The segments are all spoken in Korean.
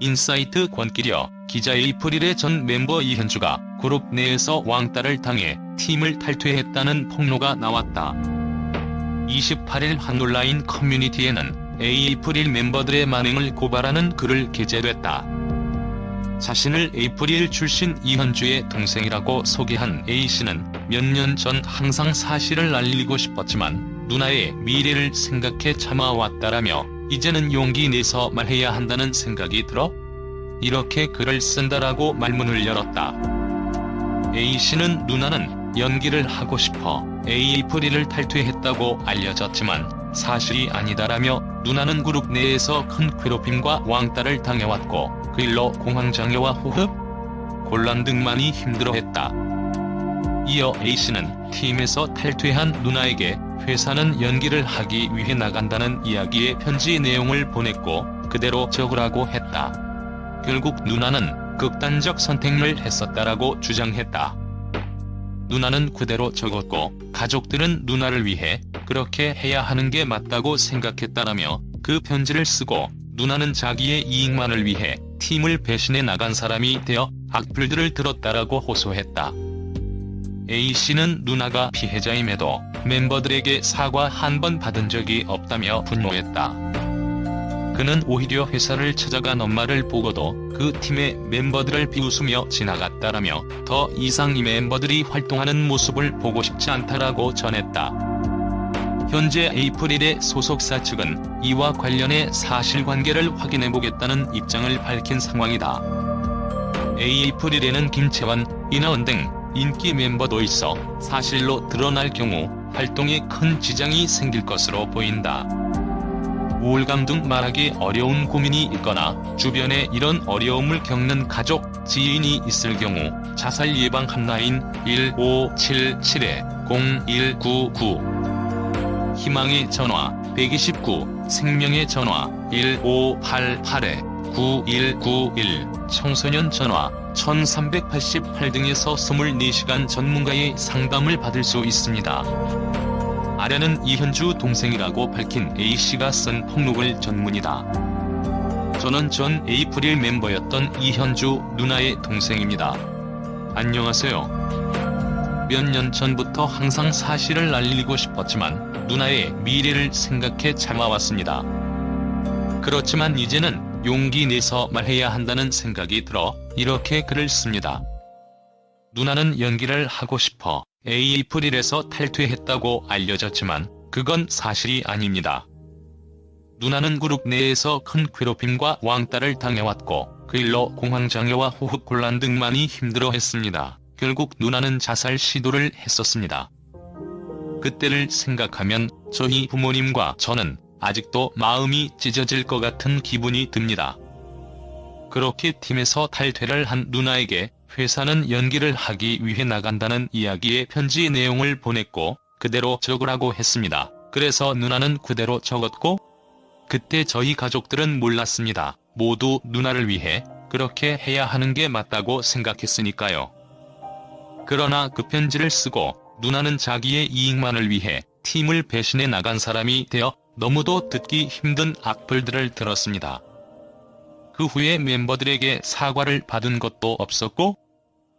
인사이트 권기려 기자 에이프릴의 전 멤버 이현주가 그룹 내에서 왕따를 당해 팀을 탈퇴했다는 폭로가 나왔다. 28일 한 온라인 커뮤니티에는 에이프릴 멤버들의 만행을 고발하는 글을 게재됐다. 자신을 에이프릴 출신 이현주의 동생이라고 소개한 A씨는 몇 년 전 항상 사실을 알리고 싶었지만 누나의 미래를 생각해 참아왔다라며 이제는 용기 내서 말해야 한다는 생각이 들어 이렇게 글을 쓴다라고 말문을 열었다. A씨는 누나는 연기를 하고 싶어 에이프릴을 탈퇴했다고 알려졌지만 사실이 아니다라며 누나는 그룹 내에서 큰 괴롭힘과 왕따를 당해왔고 그 일로 공황장애와 호흡, 곤란 등만이 힘들어했다. 이어 A씨는 팀에서 탈퇴한 누나에게 회사는 연기를 하기 위해 나간다는 이야기의 편지 내용을 보냈고 그대로 적으라고 했다. 결국 누나는 극단적 선택을 했었다라고 주장했다. 누나는 그대로 적었고 가족들은 누나를 위해 그렇게 해야 하는 게 맞다고 생각했다라며 그 편지를 쓰고 누나는 자기의 이익만을 위해 팀을 배신해 나간 사람이 되어 악플들을 들었다라고 호소했다. A씨는 누나가 피해자임에도 멤버들에게 사과 한 번 받은 적이 없다며 분노했다. 그는 오히려 회사를 찾아간 엄마를 보고도 그 팀의 멤버들을 비웃으며 지나갔다라며 더 이상 이 멤버들이 활동하는 모습을 보고 싶지 않다라고 전했다. 현재 에이프릴의 소속사 측은 이와 관련해 사실관계를 확인해보겠다는 입장을 밝힌 상황이다. 에이프릴에는 김채원, 이나은 등 인기 멤버도 있어 사실로 드러날 경우 활동에 큰 지장이 생길 것으로 보인다. 우울감 등 말하기 어려운 고민이 있거나 주변에 이런 어려움을 겪는 가족, 지인이 있을 경우 자살 예방 핫라인 1577-0199 희망의 전화 129 생명의 전화 1588-9191 청소년 전화 1388 등에서 24시간 전문가의 상담을 받을 수 있습니다. 아련은 이현주 동생이라고 밝힌 A씨가 쓴 폭로글 전문이다. 저는 전 에이프릴 멤버였던 이현주 누나의 동생입니다. 안녕하세요. 몇 년 전부터 항상 사실을 알리고 싶었지만 누나의 미래를 생각해 참아왔습니다. 그렇지만 이제는 용기 내서 말해야 한다는 생각이 들어 이렇게 글을 씁니다. 누나는 연기를 하고 싶어 에이프릴에서 탈퇴했다고 알려졌지만 그건 사실이 아닙니다. 누나는 그룹 내에서 큰 괴롭힘과 왕따를 당해왔고 그 일로 공황장애와 호흡곤란 등만이 힘들어했습니다. 결국 누나는 자살 시도를 했었습니다. 그때를 생각하면 저희 부모님과 저는 아직도 마음이 찢어질 것 같은 기분이 듭니다. 그렇게 팀에서 탈퇴를 한 누나에게 회사는 연기를 하기 위해 나간다는 이야기의 편지 내용을 보냈고 그대로 적으라고 했습니다. 그래서 누나는 그대로 적었고 그때 저희 가족들은 몰랐습니다. 모두 누나를 위해 그렇게 해야 하는 게 맞다고 생각했으니까요. 그러나 그 편지를 쓰고 누나는 자기의 이익만을 위해 팀을 배신해 나간 사람이 되어 너무도 듣기 힘든 악플들을 들었습니다. 그 후에 멤버들에게 사과를 받은 것도 없었고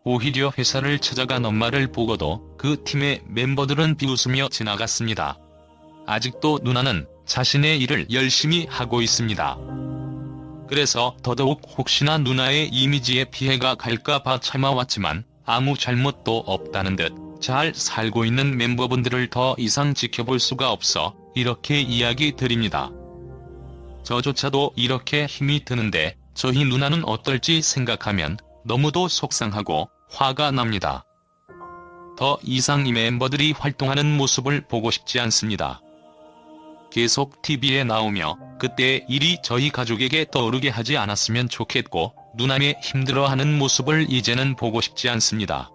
오히려 회사를 찾아간 엄마를 보고도 그 팀의 멤버들은 비웃으며 지나갔습니다. 아직도 누나는 자신의 일을 열심히 하고 있습니다. 그래서 더더욱 혹시나 누나의 이미지에 피해가 갈까봐 참아왔지만 아무 잘못도 없다는 듯 잘 살고 있는 멤버분들을 더 이상 지켜볼 수가 없어 이렇게 이야기 드립니다. 저조차도 이렇게 힘이 드는데 저희 누나는 어떨지 생각하면 너무도 속상하고 화가 납니다. 더 이상 이 멤버들이 활동하는 모습을 보고 싶지 않습니다. 계속 TV에 나오며 그때 일이 저희 가족에게 떠오르게 하지 않았으면 좋겠고 누나의 힘들어하는 모습을 이제는 보고 싶지 않습니다.